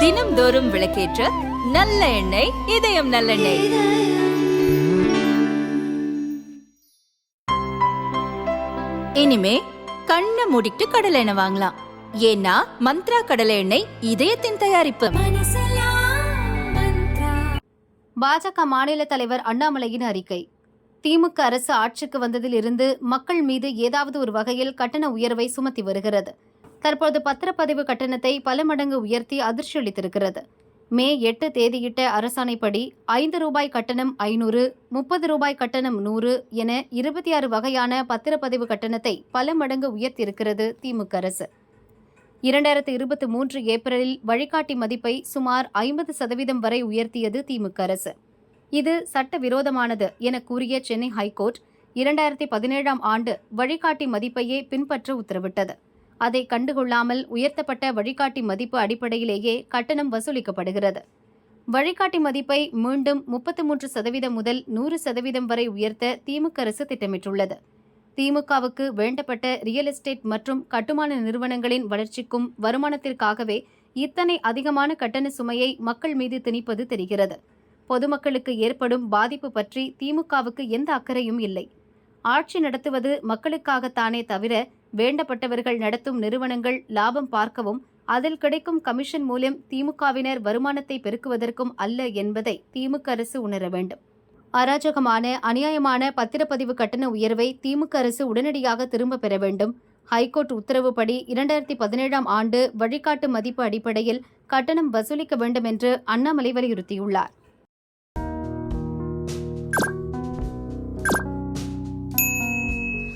தினம்தோறும் விளக்கேற்ற நல்ல எண்ணெய் இதயம் நல்லெண்ணெய். இனிமே கண்ணை மூடிட்டு கடலை எண்ணெய் வாங்கலாம். ஏன்னா மந்த்ரா கடலை எண்ணெய் இதயத்தின் தயாரிப்பு. பாஜக மாநில தலைவர் அண்ணாமலையின் அறிக்கை. திமுக அரசு ஆட்சிக்கு வந்ததில் இருந்து மக்கள் மீது ஏதாவது ஒரு வகையில் கட்டண உயர்வை சுமத்தி வருகிறது. தற்போது பத்திரப்பதிவு கட்டணத்தை பல மடங்கு உயர்த்தி அதிர்ச்சி அளித்திருக்கிறது. மே எட்டு தேதியிட்ட அரசாணைப்படி ஐந்து ரூபாய் கட்டணம் ஐநூறு முப்பது ரூபாய் கட்டணம் நூறு என இருபத்தி ஆறு வகையான பத்திரப்பதிவு கட்டணத்தை பல மடங்கு உயர்த்தியிருக்கிறது திமுக அரசு. இரண்டாயிரத்து இருபத்தி மூன்று ஏப்ரலில் வழிகாட்டி மதிப்பை சுமார் ஐம்பது சதவீதம் வரை உயர்த்தியது திமுக அரசு. இது சட்டவிரோதமானது என கூறிய சென்னை ஹைகோர்ட் இரண்டாயிரத்தி பதினேழாம் ஆண்டு வழிகாட்டி மதிப்பையே பின்பற்ற உத்தரவிட்டது. அதை கண்டுகொள்ளாமல் உயர்த்தப்பட்ட வழிகாட்டி மதிப்பு அடிப்படையிலேயே கட்டணம் வசூலிக்கப்படுகிறது. வழிகாட்டி மதிப்பை மீண்டும் முப்பத்து மூன்று சதவீதம் முதல் நூறு சதவீதம் வரை உயர்த்த திமுக அரசு திட்டமிட்டுள்ளது. திமுகவுக்கு வேண்டப்பட்ட ரியல் எஸ்டேட் மற்றும் கட்டுமான நிறுவனங்களின் வளர்ச்சிக்கும் வருமானத்திற்காகவே இத்தனை அதிகமான கட்டண சுமையை மக்கள் மீது திணிப்பது தெரிகிறது. பொதுமக்களுக்கு ஏற்படும் பாதிப்பு பற்றி திமுகவுக்கு எந்த அக்கறையும் இல்லை. ஆட்சி நடத்துவது மக்களுக்காகத்தானே தவிர வேண்டப்பட்டவர்கள் நடத்தும் நிறுவனங்கள் லாபம் பார்க்கவும் அதில் கிடைக்கும் கமிஷன் மூலம் திமுகவினர் வருமானத்தை பெருக்குவதற்கும் அல்ல என்பதை திமுக அரசு உணர வேண்டும். அராஜகமான அநியாயமான பத்திரப்பதிவு கட்டண உயர்வை திமுக அரசு உடனடியாக திரும்பப் பெற வேண்டும். ஹைகோர்ட் உத்தரவுப்படி இரண்டாயிரத்தி பதினேழாம் ஆண்டு வழிகாட்டு மதிப்பு அடிப்படையில் கட்டணம் வசூலிக்க வேண்டும் என்று அண்ணாமலை வலியுறுத்தியுள்ளார்.